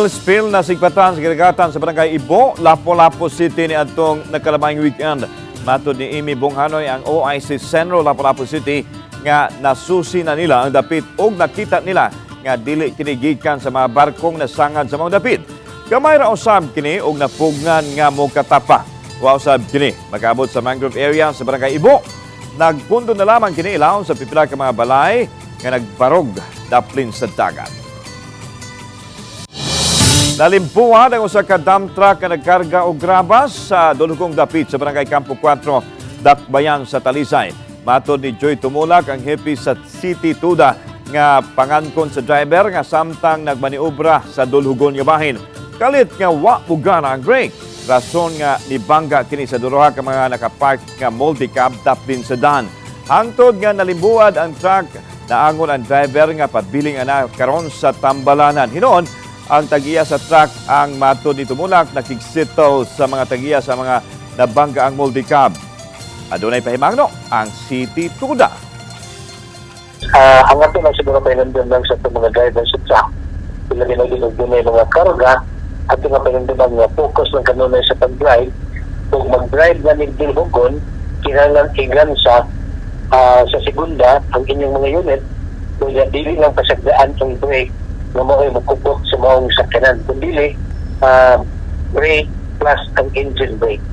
Spill-spill na sigpatan sa kiragatan sa barangay Ibo, Lapu-Lapu City ni atong nakalamang weekend. Matod ni Amy Bonghanoy ang OIC Centro Lapu-Lapu City nga nasusi na nila ang dapit og nakita nila nga dili kini gikan sa mga barkong nasangad sa mga dapit. Gamay ra usab kini og napugngan nga mo katapa. Wa usab kini magabot sa mangrove area sa barangay Ibo. Nagpundo na lamang kini ilawon sa pipila ka mga balay nga nagbarog daplin sa dagat. Nalimpuhan ang usa ka dump truck nga nagkarga og grabas sa dulugong dapit sa barangay Campo 4, Dakbayan sa Talisay. Matod ni Joy Tumulak ang hepe sa City Tuda nga pangankon sa driver nga samtang nagmaniobra sa dulhugon nga bahin. Kalit nga wa mugana ang brake. Rason nga nibangga kini sa duroha ka mga nakapark nga multi-cab taplin sa dan. Hangtod nga nalimbuad ang truck naangon ang driver nga pabiling ana karon sa tambalanan. Hinoon ang tagiya sa truck ang matod ni Tumulak nakigsito sa mga tagiya sa mga nabangga ang multi-cab. Adunay pahimangno ang City Tuda. Ah, ang ato lang siguro painandun lang sa mga driver sa truck. Sila ginagilog din yung mga karga at yung painandun nga focus ng kanunay sa pag-drive. Kung mag-drive na ng Bilhugon, kinahanglan igan sa ah, sa segunda ang inyong mga unit kung dili lang pasagdaan ang brake na mo ay magkupot sa maong sakyanan. Kung dili, ah, brake plus ang engine brake.